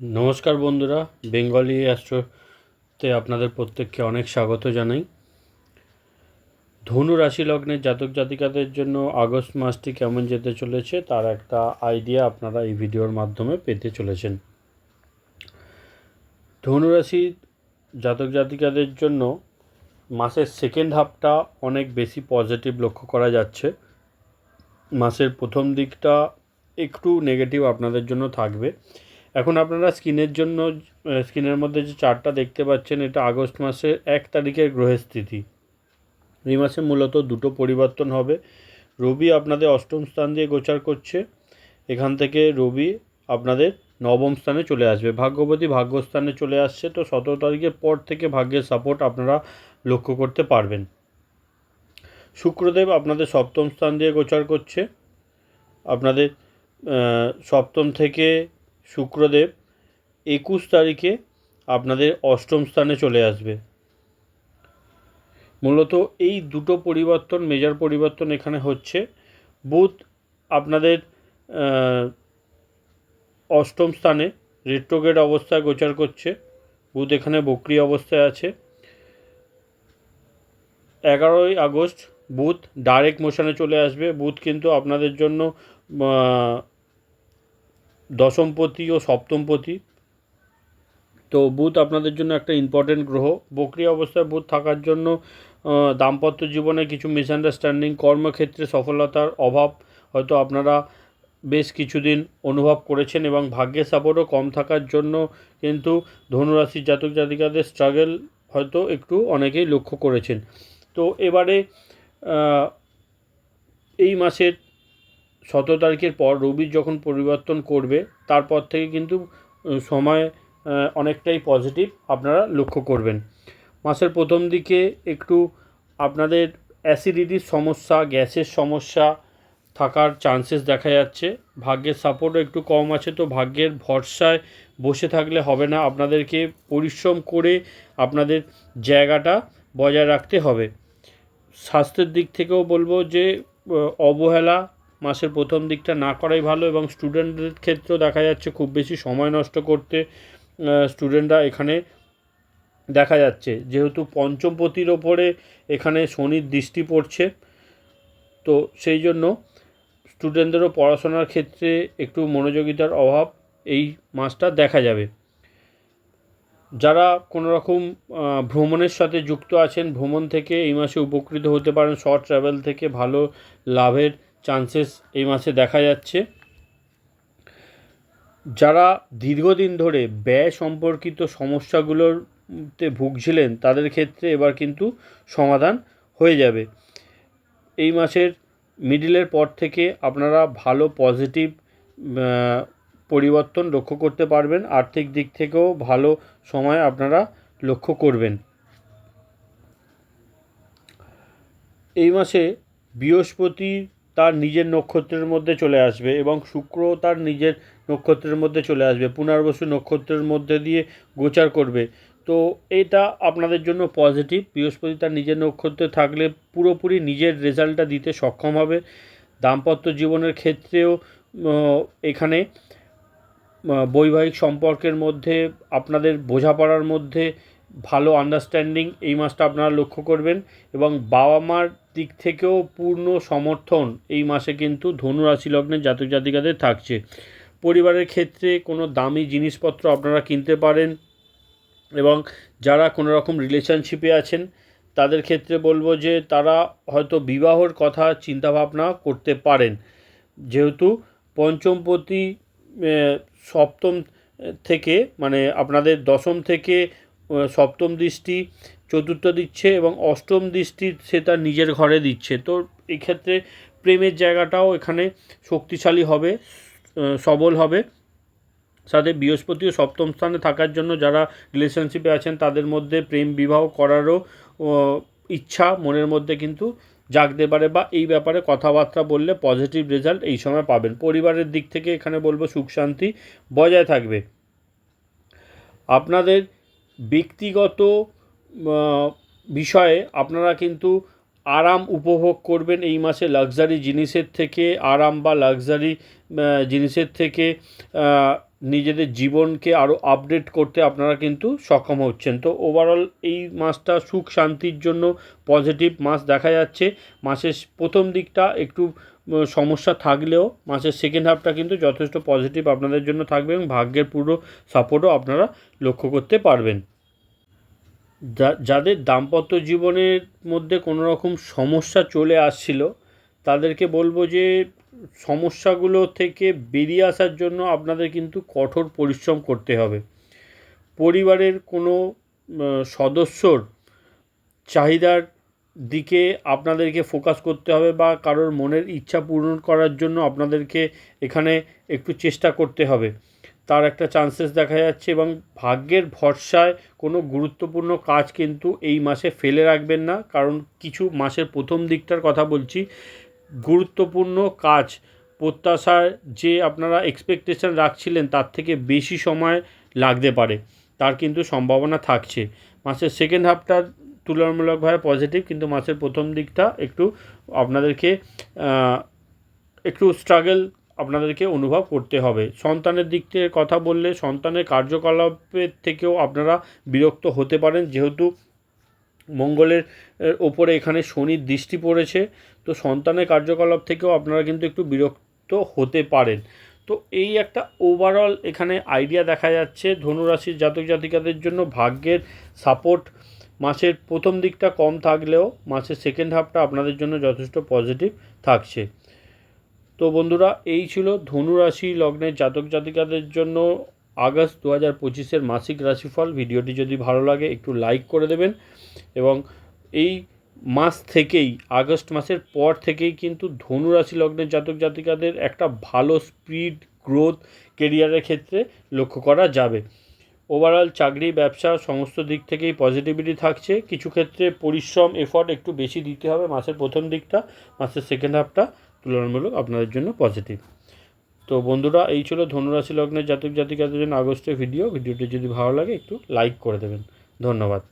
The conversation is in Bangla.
নমস্কার বন্ধুরা, বেঙ্গলি অ্যাস্ট্রোতে আপনাদের প্রত্যেককে অনেক স্বাগত জানাই। ধনু রাশি লগ্নের জাতক জাতিকাদের জন্য আগস্ট মাসটি কেমন যেতে চলেছে তার একটা আইডিয়া আপনারা এই ভিডিওর মাধ্যমে পেতে চলেছেন। ধনু রাশি জাতক জাতিকাদের জন্য মাসের সেকেন্ড হাফটা অনেক বেশি পজিটিভ লক্ষ্য করা যাচ্ছে। মাসের প্রথম দিকটা একটু নেগেটিভ আপনাদের জন্য থাকবে। এখন আপনারা স্ক্রিনের জন্য স্ক্রিনের মধ্যে যে চারটা দেখতে পাচ্ছেন, এটা আগস্ট মাসের এক তারিখের গ্রহের স্থিতি এই মাসে মূলত দুটো পরিবর্তন হবে। রবি আপনাদের অষ্টম স্থান দিয়ে গোচার করছে। এখান থেকে রবি আপনাদের নবম স্থানে চলে আসবে। ভাগ্যবতী ভাগ্যস্থানে চলে আসছে। তো সতেরো তারিখের পর থেকে ভাগ্যের সাপোর্ট আপনারা লক্ষ্য করতে পারবেন। শুক্রদেব আপনাদের সপ্তম স্থান দিয়ে গোচার করছে। আপনাদের সপ্তম থেকে শুক্রদেব একুশ তারিখে আপনাদের অষ্টম স্থানে চলে আসবে। মূলত এই দুটো পরিবর্তন মেজর পরিবর্তন এখানে হচ্ছে। বুধ আপনাদের অষ্টম স্থানে রেট্রোগেট অবস্থায় গোচার করছে। বুধ এখানে বক্রি অবস্থায় আছে। এগারোই আগস্ট বুধ ডাইরেক্ট মোশনে চলে আসবে। বুধ কিন্তু আপনাদের জন্য দশমপতি ও সপ্তমপতি। তো বুধ আপনাদের জন্য একটা ইম্পর্টেন্ট গ্রহ। বক্রি অবস্থায় বুধ থাকার জন্য দাম্পত্য জীবনে কিছু মিসআন্ডারস্ট্যান্ডিং কর্মক্ষেত্রে সফলতার অভাব হয়তো আপনারা বেশ কিছুদিন অনুভব করেছেন এবং ভাগ্যের সাপোর্টও কম থাকার জন্য কিন্তু ধনুরাশির জাতক জাতিকাদের স্ট্রাগল হয়তো একটু অনেকেই লক্ষ্য করেছেন। তো এবারে এই মাসের সতেরো তারিখের পর রবি যখন পরিবর্তন করবে, তারপর থেকে কিন্তু সময় অনেকটাই পজিটিভ আপনারা লক্ষ্য করবেন। মাসের প্রথম দিকে একটু আপনাদের অ্যাসিডিটির সমস্যা, গ্যাসের সমস্যা থাকার চান্সেস দেখা যাচ্ছে। ভাগ্যের সাপোর্টও একটু কম আছে, তো ভাগ্যের ভরসায় বসে থাকলে হবে না। আপনাদেরকে পরিশ্রম করে আপনাদের জায়গাটা বজায় রাখতে হবে। স্বাস্থ্যের দিক থেকেও বলব যে অবহেলা মাসের প্রথম দিকটা না করাই ভালো এবং স্টুডেন্টদের ক্ষেত্রেও দেখা যাচ্ছে খুব বেশি সময় নষ্ট করতে স্টুডেন্টরা এখানে দেখা যাচ্ছে। যেহেতু পঞ্চমপতির ওপরে এখানে শনির দৃষ্টি পড়ছে, তো সেই জন্য স্টুডেন্টদেরও পড়াশোনার ক্ষেত্রে একটু মনোযোগিতার অভাব এই মাসটা দেখা যাবে। যারা কোনো রকম ভ্রমণের সাথে যুক্ত আছেন, ভ্রমণ থেকে এই মাসে উপকৃত হতে পারেন শর্ট ট্রাভেল থেকে ভালো লাভের চান্সেস এই মাসে দেখা যাচ্ছে। যারা দীর্ঘদিন ধরে ব্যয় সম্পর্কিত সমস্যাগুলোতে ভুগছিলেন, তাদের ক্ষেত্রে এবার কিন্তু সমাধান হয়ে যাবে। এই মাসের মিডিলের পর থেকে আপনারা ভালো পজিটিভ পরিবর্তন লক্ষ্য করতে পারবেন। আর্থিক দিক থেকেও ভালো সময় আপনারা লক্ষ্য করবেন। এই মাসে বৃহস্পতি তার নিজের নক্ষত্রের মধ্যে চলে আসবে এবং শুক্র তার নিজের নক্ষত্রের মধ্যে চলে আসবে। পুনর্বসু নক্ষত্রের মধ্যে দিয়ে গোচার করবে। তো এটা আপনাদের জন্য পজিটিভ। বৃহস্পতি তার নিজের নক্ষত্রে থাকলে পুরোপুরি নিজের রেজাল্টটা দিতে সক্ষম হবে। দাম্পত্য জীবনের ক্ষেত্রেও এখানে বৈবাহিক সম্পর্কের মধ্যে, আপনাদের বোঝাপড়ার মধ্যে ভালো আন্ডারস্ট্যান্ডিং এই মাসটা আপনারা লক্ষ্য করবেন এবং বাবা মার দিক থেকেও পূর্ণ সমর্থন এই মাসে কিন্তু ধনু রাশি লগ্নের জাতক জাতিকাদের থাকছে। পরিবারের ক্ষেত্রে কোনো দামি জিনিসপত্র আপনারা কিনতে পারেন এবং যারা কোনো রকম রিলেশনশিপে আছেন, তাদের ক্ষেত্রে বলব যে তারা হয়তো বিবাহর কথা চিন্তাভাবনা করতে পারেন। যেহেতু পঞ্চমপতি সপ্তম থেকে মানে আপনাদের দশম থেকে সপ্তম দৃষ্টি, চতুর্থ দিচ্ছে এবং অষ্টম দৃষ্টি সে তার নিজের ঘরে দিচ্ছে। তো এক্ষেত্রে প্রেমের জায়গাটাও এখানে শক্তিশালী হবে সবল হবে। সাথে বৃহস্পতিও সপ্তম স্থানে থাকার জন্য যারা রিলেশনশিপে আছেন, তাদের মধ্যে প্রেম বিবাহ করারও ইচ্ছা মনের মধ্যে কিন্তু জাগতে পারে বা এই ব্যাপারে কথাবার্তা বললে পজিটিভ রেজাল্ট এই সময় পাবেন। পরিবারের দিক থেকে এখানে বলব সুখ শান্তি বজায় থাকবে। আপনাদের ব্যক্তিগত বিষয়ে আপনারা কিন্তু আরাম উপভোগ করবেন এই মাসে লাক্সারি জিনিসের থেকে, আরাম বা লাক্সারি জিনিসের থেকে নিজেদের জীবনকে আরও আপডেট করতে আপনারা কিন্তু সক্ষম হচ্ছেন। তো ওভারঅল এই মাসটা সুখ শান্তির জন্য পজিটিভ মাস দেখা যাচ্ছে। মাসের প্রথম দিকটা একটু সমস্যা থাকলেও মাসের সেকেন্ড হাফটা কিন্তু যথেষ্ট পজিটিভ আপনাদের জন্য থাকবে এবং ভাগ্যের পুরো সাপোর্টও আপনারা লক্ষ্য করতে পারবেন। যাদের দাম্পত্য জীবনের মধ্যে কোনো রকম সমস্যা চলে আসছিল, তাদেরকে বলব যে সমস্যাগুলো থেকে বেরিয়ে আসার জন্য আপনাদের কিন্তু কঠোর পরিশ্রম করতে হবে। পরিবারের কোনো সদস্যর চাহিদার দিকে আপনাদেরকে ফোকাস করতে হবে বা কারোর মনের ইচ্ছা পূরণ করার জন্য আপনাদেরকে এখানে একটু চেষ্টা করতে হবে। তার একটা চান্সেস দেখা যাচ্ছে এবং ভাগ্যের ভরসায় কোনো গুরুত্বপূর্ণ কাজ কিন্তু এই মাসে ফেলে রাখবেন না। কারণ কিছু মাসের প্রথম দিকটার কথা বলছি, গুরুত্বপূর্ণ কাজ, প্রত্যাশার যে আপনারা এক্সপেকটেশন রাখছিলেন তার থেকে বেশি সময় লাগতে পারে। তার কিন্তু সম্ভাবনা থাকছে। মাসের সেকেন্ড হাফটা তুলনামূলকভাবে পজিটিভ কিন্তু মাসের প্রথম দিকটা একটু আপনাদেরকে একটু স্ট্রাগল আপনাদেরকে অনুভব করতে হবে। সন্তানের দিক থেকে কথা বললে সন্তানের কার্যকলাপের থেকেও আপনারা বিরক্ত হতে পারেন। যেহেতু মঙ্গলের ওপরে এখানে শনির দৃষ্টি পড়েছে, তো সন্তানের কার্যকলাপ থেকেও আপনারা কিন্তু একটু বিরক্ত হতে পারেন। তো এই একটা ওভারঅল এখানে আইডিয়া দেখা যাচ্ছে। ধনুরাশির জাতক জাতিকাদের জন্য ভাগ্যের সাপোর্ট মাসের প্রথম দিকটা কম থাকলেও মাসের সেকেন্ড হাফটা আপনাদের জন্য যথেষ্ট পজিটিভ থাকছে। তো বন্ধুরা, এই ছিল ধনুরাশি লগ্নের জাতক জাতিকাদের জন্য আগস্ট দু হাজার পঁচিশের মাসিক রাশিফল। ভিডিওটি যদি ভালো লাগে, একটু লাইক করে দেবেন এবং এই মাস থেকেই, আগস্ট মাসের পর থেকেই কিন্তু ধনুরাশি লগ্নের জাতক জাতিকাদের একটা ভালো স্পিড গ্রোথ কেরিয়ারের ক্ষেত্রে লক্ষ্য করা যাবে। ওভারঅল চাকরি, ব্যবসা সমস্ত দিক থেকেই পজিটিভিটি থাকছে। কিছু ক্ষেত্রে পরিশ্রম এফর্ট একটু বেশি দিতে হবে মাসের প্রথম দিকটা, মাসের সেকেন্ড হাফটা তুলনামূলক আপনাদের জন্য পজিটিভ তো বন্ধুরা, এই ছিল ধনুরাশি লগ্নের জাতক জাতিকাদের জন্য আগস্টের ভিডিও ভিডিওটি যদি ভালো লাগে, একটু লাইক করে দেবেন। ধন্যবাদ।